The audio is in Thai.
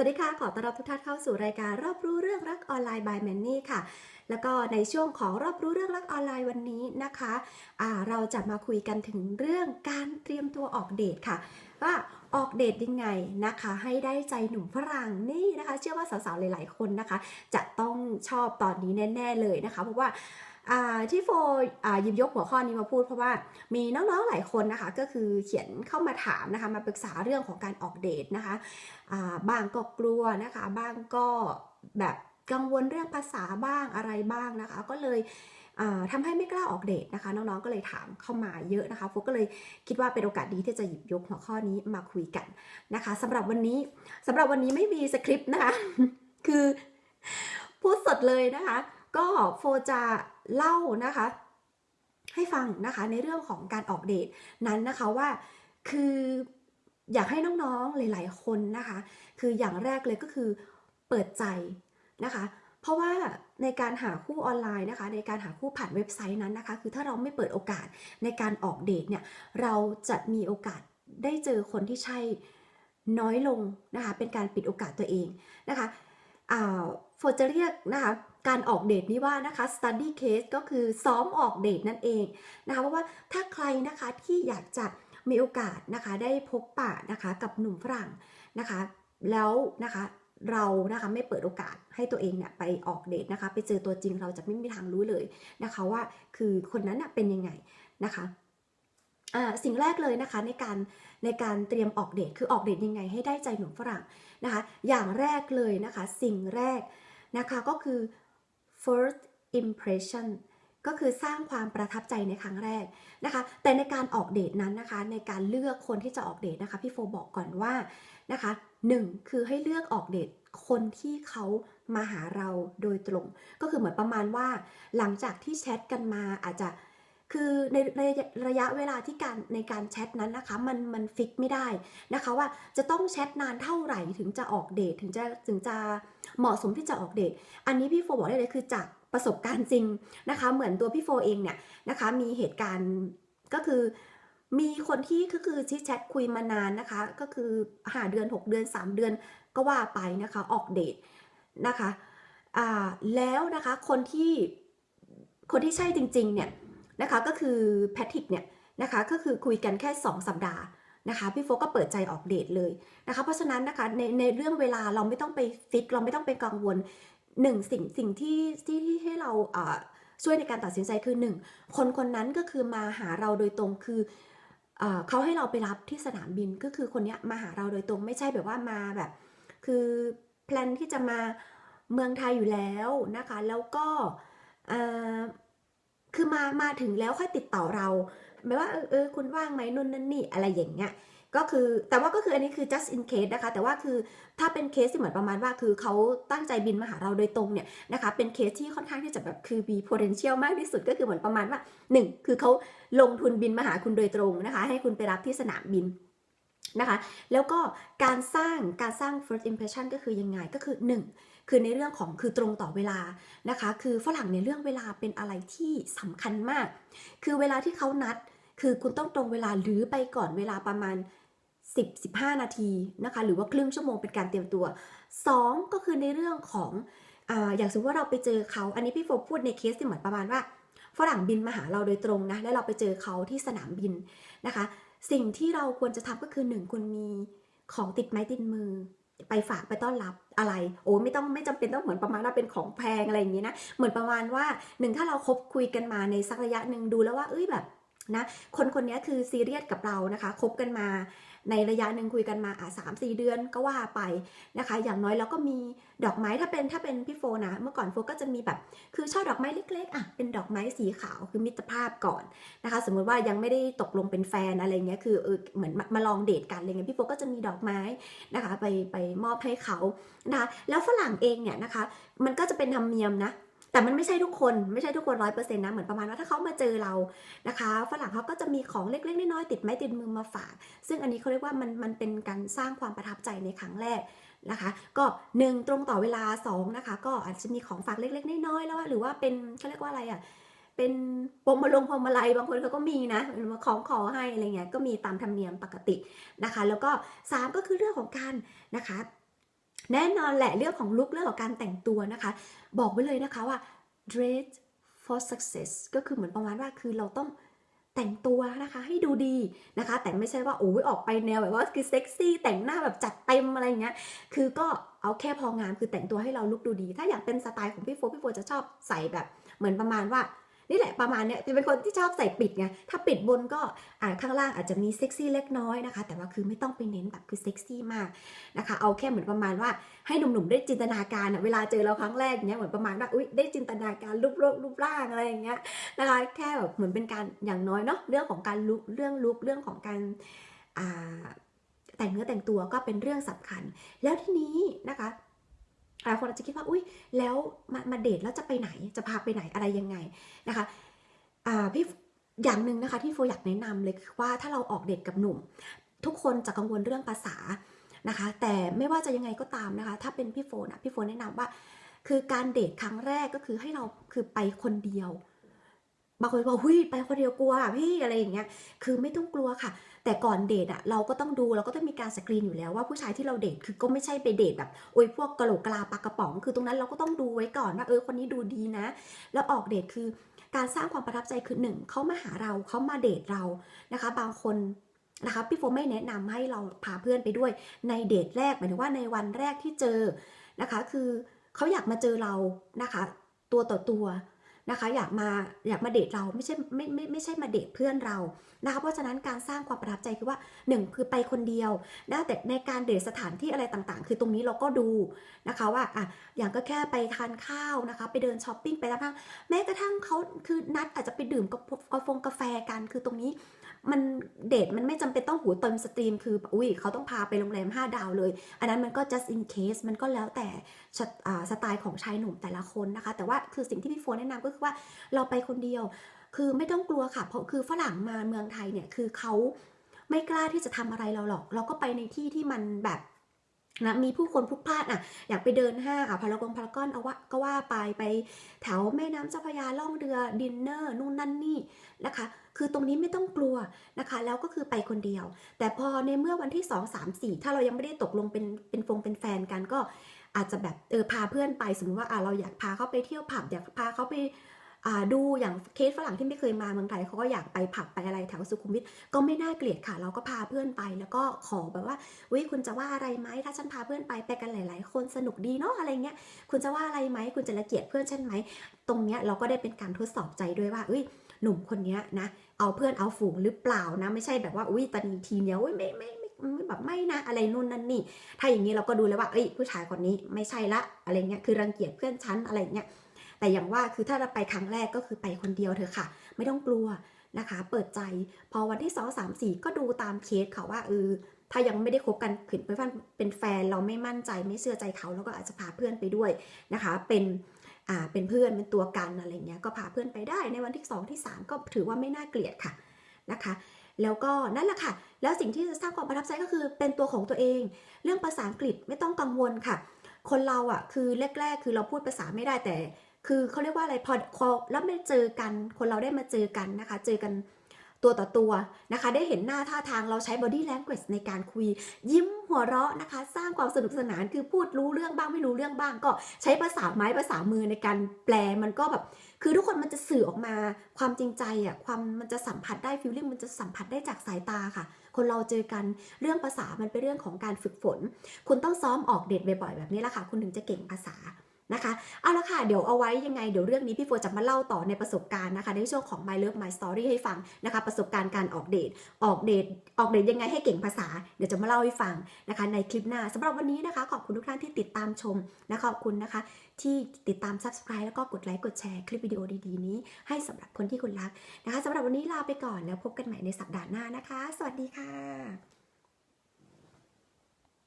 สวัสดีค่ะ ขอต้อนรับทุกท่านเข้าสู่รายการรอบรู้เรื่องรักออนไลน์ by Manny ค่ะ แล้วก็ในช่วงของรอบรู้เรื่องรักออนไลน์วันนี้นะคะอ่าเราจะมาคุยกันถึงเรื่องการเตรียมตัวออกเดทค่ะ ว่าออกเดทยังไงนะคะ ให้ได้ใจหนุ่มฝรั่งนี่นะคะ เชื่อว่าสาวๆหลายๆคนนะคะ จะต้องชอบตอนนี้แน่ ๆเลยนะคะ เพราะว่า ที่โฟยิบยกหัวข้อนี้มาพูดเพราะว่ามีน้องๆหลายคนนะคะ ก็คือเขียนเข้ามาถามนะคะ มาปรึกษาเรื่องของการออกเดทนะคะบางก็กลัวนะคะ บางก็แบบกังวลเรื่องภาษาบ้างอะไรบ้างนะคะ ก็เลยอ่าทำให้ไม่กล้าออกเดทนะคะ น้องๆก็เลยถามเข้ามาเยอะนะคะโฟก็เลยคิดว่าเป็นโอกาสดีที่จะหยิบยกหัวข้อนี้มาคุยกันนะคะสำหรับวันนี้สำหรับวันนี้ไม่มีสคริปต์นะคะ คือพูดสดเลยนะคะ ก็โฟจะเล่านะคะ ให้ฟังนะคะในเรื่องของการออกเดทนั้นนะคะว่าคืออยากให้น้องๆหลาย ๆ คนนะคะ คืออย่างแรกเลยก็คือเปิดใจนะคะ เพราะว่าในการหาคู่ออนไลน์นะคะ ในการหาคู่ผ่านเว็บไซต์นั้นนะคะ คือถ้าเราไม่เปิดโอกาสในการออกเดทเนี่ยเราจะมีโอกาสได้เจอคนที่ใช่น้อยลงนะคะ เป็นการปิดโอกาสตัวเองนะคะอ่าโฟจะเรียกนะคะ การออกเดทนี้ว่านะคะ study case ก็คือซ้อมออกเดทนั่นเองนะคะเพราะว่าถ้าใครนะคะที่อยากจะมีโอกาสนะคะได้พบปะนะคะกับหนุ่มฝรั่งนะคะ แล้วนะคะเรานะคะไม่เปิดโอกาสให้ตัวเองเนี่ยไปออกเดทนะคะ ไปเจอตัวจริงเราจะไม่มีทางรู้เลยนะคะว่าคือคนนั้นน่ะเป็นยังไงนะคะสิ่งแรกเลยนะคะในการในการเตรียมออกเดทคือออกเดทยังไงให้ได้ใจหนุ่มฝรั่งนะคะ อย่างแรกเลยนะคะ สิ่งแรกนะคะก็คือ first impression ก็คือสร้างความประทับใจในครั้งแรกนะคะ แต่ในการออกเดทนั้นนะคะ ในการเลือกคนที่จะออกเดทนะคะ พี่โฟบอกก่อนว่านะคะหนึ่งคือให้เลือกออกเดทคนที่เขามาหาเราโดยตรง ก็คือเหมือนประมาณว่า หลังจากที่แชทกันมาอาจจะ คือในในระยะเวลาที่การในการแชทนั้นนะคะ มันมันฟิกไม่ได้นะคะว่าจะต้องแชทนานเท่าไหร่ถึงจะออกเดทถึงจะถึงจะเหมาะสมที่จะออกเดท อันนี้พี่โฟบอกได้เลยคือจากประสบการณ์จริงนะคะ เหมือนตัวพี่โฟเองเนี่ยนะคะมีเหตุการณ์ก็คือมีคนที่ก็คือที่แชทคุยมานานนะคะ ก็คือหาเดือน 6 เดือน 3 เดือนก็ว่าไปนะคะออกเดทนะคะอ่าแล้วนะคะคนที่คนที่ใช่จริง ๆ เนี่ย นะคะก็คือแพทริกเนี่ยนะคะก็คือคุยกันแค่ 2 สัปดาห์นะคะพี่โฟก็เปิดใจออกเดทเลยนะคะเพราะฉะนั้นนะคะในในเรื่องเวลาเราไม่ต้องไปฟิกเราไม่ต้องไปกังวลหนึ่งสิ่งสิ่งที่ที่ที่ให้เราอ่าช่วยในการตัดสินใจคือหนึ่งคนคนนั้นก็คือมาหาเราโดยตรงคืออ่าเขาให้เราไปรับที่สนามบินก็คือคนเนี้ยมาหาเราโดยตรงไม่ใช่แบบว่ามาแบบ คือแพลนที่จะมาเมืองไทยอยู่แล้วนะคะ แล้วก็เอ่อ คือมามาถึงแล้วค่อยติดต่อเราไม่ว่าเออเออคุณว่างไหมนู่นนั่นนี่อะไรอย่างเงี้ยก็คือแต่ว่าก็คืออันนี้คือ just in case นะคะ แต่ว่าคือถ้าเป็นเคสที่เหมือนประมาณว่าคือเขาตั้งใจบินมาหาเราโดยตรงเนี่ยนะคะเป็นเคสที่ค่อนข้างที่จะแบบคือมี potential มากที่สุดก็คือเหมือนประมาณว่าหนึ่งคือเขาลงทุนบินมาหาคุณโดยตรงนะคะ ให้คุณไปรับที่สนามบินนะคะ แล้วก็การสร้างการสร้าง first impression ก็คือยังไงก็คือ 1 คือในเรื่องของคือตรงต่อเวลานะคะ คือฝรั่งในเรื่องเวลาเป็นอะไรที่สำคัญมาก คือเวลาที่เขานัด คือคุณต้องตรงเวลาหรือไปก่อนเวลาประมาณ 10 15 นาทีนะคะ หรือว่าครึ่งชั่วโมงเป็นการเตรียมตัว 2 ก็คือในเรื่องของออย่างสมมติว่าเราไปเจอเขาอันนี้พี่โฟพูดในเคสที่เหมือนประมาณว่าฝรั่งบินมาหาเราโดยตรงนะ แล้วเราไปเจอเขาที่สนามบินนะคะ สิ่งที่เราควรจะทำก็คือหนึ่งคุณมีของติดไม้ติดมือ ไปฝากไปต้อนรับอะไร โอ้ไม่ต้องไม่จำเป็นต้องเหมือนประมาณว่าเป็นของแพงอะไรอย่างนี้นะ เหมือนประมาณว่าหนึ่งถ้าเราคบคุยกันมาในสักระยะหนึ่งดูแล้วว่าเอ้ยแบบ นะคนคนนี้คือซีเรียสกับเรานะคะคบกันมาในระยะหนึ่งคุยกันมาอะสามสี่เดือนก็ว่าไปนะคะ อย่างน้อยเราก็มีดอกไม้ถ้าเป็นถ้าเป็นพี่โฟนะ เมื่อก่อนโฟก็จะมีแบบคือช่อดอกไม้เล็กๆอะเป็นดอกไม้สีขาวคือมิตรภาพก่อนนะคะ สมมุติว่ายังไม่ได้ตกลงเป็นแฟนอะไรเงี้ยคือเออเหมือนมามาลองเดทกันอะไรเงี้ยพี่โฟก็จะมีดอกไม้นะคะ ไปไปมอบให้เขานะคะแล้วฝรั่งเองเนี่ยนะคะ มันก็จะเป็นธรรมเนียมนะ แต่มันไม่ใช่ทุกคนไม่ใช่ทุกคนร้อยเปอร์เซ็นต์นะเหมือนประมาณว่าถ้าเขามาเจอเรานะคะฝรั่งเขาก็จะมีของเล็กๆน้อยๆติดไม้ติดมือมาฝาก ซึ่งอันนี้เขาเรียกว่ามันมันเป็นการสร้างความประทับใจในครั้งแรกนะคะ ก็หนึ่งตรงต่อเวลาสองนะคะก็อาจจะมีของฝากเล็กๆน้อยๆแล้วหรือว่าเป็นเขาเรียกว่าอะไรอะเป็นพวงมาลงพวงมาลัยบางคนเขาก็มีนะหรือว่าของขอให้อะไรเงี้ยก็มีตามธรรมเนียมปกตินะคะ แล้วก็สามก็คือเรื่องของการนะคะ แน่นอนแหละเรื่องของลุคเรื่องของการแต่งตัวนะคะ บอกไว้เลยนะคะว่า dress for success ก็คือเหมือนประมาณว่าคือเราต้องแต่งตัวนะคะให้ดูดีนะคะ แต่ไม่ใช่ว่าโอ้ยออกไปแนวแบบว่าคือเซ็กซี่แต่งหน้าแบบจัดเต็มอะไรเงี้ยคือก็เอาแค่พองามคือแต่งตัวให้เราลุกดูดี ถ้าอยากเป็นสไตล์ของพี่โฟพี่โฟจะชอบใส่แบบเหมือนประมาณว่า นี่แหละประมาณเนี้ยจะเป็นคนที่ชอบใส่ปิดไงถ้าปิดบนก็อ่าข้างล่างอาจจะมีเซ็กซี่เล็กน้อยนะคะ แต่ว่าคือไม่ต้องไปเน้นแบบคือเซ็กซี่มากนะคะ เอาแค่เหมือนประมาณว่าให้หนุ่มๆได้จินตนาการอะเวลาเจอเราครั้งแรกเนี้ยเหมือนประมาณว่าอุ้ยได้จินตนาการรูปร่างรูปร่างอะไรอย่างเงี้ยนะคะแค่แบบเหมือนเป็นการอย่างน้อยเนาะเรื่องของการลุกเรื่องลุกเรื่องของการอ่าแต่งเนื้อแต่งตัวก็เป็นเรื่องสำคัญ แล้วทีนี้นะคะ หลายคนอาจจะคิดว่าอุ้ยแล้วมามาเดทแล้วจะไปไหนจะพาไปไหนอะไรยังไงนะคะอ่าพี่อย่างหนึ่งนะคะที่โฟอยากแนะนำเลยคือว่าถ้าเราออกเดทกับหนุ่ม ทุกคนจะกังวลเรื่องภาษานะคะ แต่ไม่ว่าจะยังไงก็ตามนะคะ ถ้าเป็นพี่โฟนะพี่โฟแนะนำว่า คือการเดทครั้งแรกก็คือให้เราคือไปคนเดียวบางคนบอกหุ้ยไปคนเดียวกลัวอะพี่อะไรอย่างเงี้ยคือไม่ต้องกลัวค่ะ แต่ก่อนเดทอะเราก็ต้องดูเราก็ต้องมีการสกรีนอยู่แล้วว่าผู้ชายที่เราเดทคือก็ไม่ใช่ไปเดทแบบโอ้ยพวกกะโหลกกลาปากกระป๋อง คือตรงนั้นเราก็ต้องดูไว้ก่อนว่าเออคนนี้ดูดีนะ แล้วออกเดทคือการสร้างความประทับใจคือหนึ่งเขามาหาเราเขามาเดทเรานะคะ บางคนนะคะพี่โฟไม่แนะนำให้เราพาเพื่อนไปด้วยในเดทแรกหมายถึงว่าในวันแรกที่เจอนะคะ คือเขาอยากมาเจอเรานะคะ ตัวต่อตัว นะคะ อยากมาอยากมาเดทเราไม่ใช่ไม่ไม่ไม่ใช่มาเดทเพื่อนเรานะคะเพราะฉะนั้นการสร้างความประทับใจคือว่าหนึ่งคือไปคนเดียวนะแต่ในการเดทสถานที่อะไรต่างๆ คือตรงนี้เราก็ดูนะคะว่าอะอย่างก็แค่ไปทานข้าวนะคะ ไปเดินช้อปปิ้งไปร้านข้างแม้กระทั่งเขาคือนัดอาจจะไปดื่มกาแฟกันคือตรงนี้ มันเดทมันไม่จำเป็นต้องหูเติมสตรีมคืออุ้ยเขาต้องพาไปโรงแรม 5 ดาวเลย อันนั้นมันก็ just in case มันก็แล้วแต่สไอ่าสไตล์ของชายหนุ่มแต่ละคนนะคะ แต่ว่าคือสิ่งที่พี่โฟนแนะนำก็คือว่าเราไปคนเดียว คือไม่ต้องกลัวค่ะ เพราะคือฝรั่งมาเมืองไทยเนี่ยคือเขาไม่กล้าที่จะทำอะไรเราหรอก เราก็ไปในที่ที่มันแบบ นะมีผู้คนพลุกพล่านอะอยากไปเดินห้างอะพารากอนพารากอนเอาว่าก็ว่าไปไปแถวแม่น้ำเจ้าพระยาล่องเรือดินเนอร์นู่นนั่นนี่นะคะ คือตรงนี้ไม่ต้องกลัวนะคะ แล้วก็คือไปคนเดียว แต่พอในเมื่อวันที่ 2 3 4 ถ้าเรายังไม่ได้ตกลงเป็นเป็นฟงเป็นแฟนกันก็อาจจะแบบเออพาเพื่อนไปสมมติว่าอะเราอยากพาเขาไปเที่ยวผับอยากพาเขาไป ดูอย่างเคสฝรั่งที่ไม่เคยมาเมืองไทยเขาก็อยากไปผับไปอะไรแถวสุขุมวิทก็ไม่น่าเกลียดค่ะ เราก็พาเพื่อนไปแล้วก็ขอแบบว่าวิคุณจะว่าอะไรไหมถ้าฉันพาเพื่อนไปไปกันหลาย ๆ คนสนุกดีเนาะอะไรเงี้ยคุณจะว่าอะไรไหมคุณจะระเกียดเพื่อนฉันไหมตรงเนี้ยเราก็ได้เป็นการทดสอบใจด้วยว่าเอ้ยหนุ่มคนนี้นะเอาเพื่อนเอาฝูงหรือเปล่านะ ไม่ใช่แบบว่าอุ้ยตอนนี้ทีเนี้ยอุ้ยไม่ไม่ไม่แบบไม่นะอะไรนู่นนั่นนี่ ถ้าอย่างนี้เราก็ดูเลยว่าเอ้ยผู้ชายคนนี้ไม่ใช่ละอะไรเงี้ยคือรังเกียจเพื่อนฉันอะไรเงี้ย แต่อย่างว่าคือถ้าเราไปครั้งแรกก็คือไปคนเดียวเถอะค่ะ ไม่ต้องกลัวนะคะ เปิดใจ พอวันที่สองสามสี่ก็ดูตามเคสค่ะว่าเออถ้ายังไม่ได้คบกันขืนเป็นเป็นแฟนเราไม่มั่นใจไม่เชื่อใจเขาแล้วก็อาจจะพาเพื่อนไปด้วยนะคะ เป็นอ่าเป็นเพื่อนเป็นตัวกันอะไรเงี้ยก็พาเพื่อนไปได้ในวันที่ 2 ที่ 3 ก็ถือว่าไม่น่าเกลียดค่ะนะคะ แล้วก็นั่นแหละค่ะ แล้วสิ่งที่จะสร้างความประทับใจก็คือเป็นตัวของตัวเอง เรื่องภาษาอังกฤษไม่ต้องกังวลค่ะ คนเราอะคือแรก ๆ คือเราพูดภาษาไม่ได้แต่ คือเขาเรียกว่าอะไรพอพอแล้วไม่เจอกันคนเราได้มาเจอกันนะคะ เจอกันตัวต่อตัวนะคะ ได้เห็นหน้าท่าทางเราใช้ body language ในการคุย ยิ้มหัวเราะนะคะ สร้างความสนุกสนานคือพูดรู้เรื่องบ้างไม่รู้เรื่องบ้าง ก็ใช้ภาษาไม้ภาษามือในการแปลมันก็แบบ คือทุกคนมันจะสื่อออกมาความจริงใจอะความมันจะสัมผัสได้ฟีลลิ่งมันจะสัมผัสได้จากสายตาค่ะ คนเราเจอกันเรื่องภาษามันเป็นเรื่องของการฝึกฝน คุณต้องซ้อมออกเดทบ่อยๆแบบนี้แหละค่ะ คุณถึงจะเก่งภาษา นะคะเอาละค่ะเดี๋ยวเอาไว้ยังไงเดี๋ยวเรื่องนี้พี่โฟจะมาเล่าต่อในประสบการณ์นะคะ ในช่วงของ My Love My Story ให้ฟังนะคะ ประสบการณ์การออกเดทออกเดทออกเดทยังไงให้เก่งภาษา เดี๋ยวจะมาเล่าให้ฟังนะคะ ในคลิปหน้าสำหรับวันนี้นะคะ ขอบคุณทุกท่านที่ติดตามชมนะขอบคุณนะคะ ที่ติดตาม Subscribe แล้วก็กดไลค์กดแชร์คลิปวิดีโอดีๆนี้ ให้สำหรับคนที่คุณรักนะคะสำหรับวันนี้ลาไปก่อนแล้วพบกันใหม่ในสัปดาห์หน้านะคะ สวัสดีค่ะ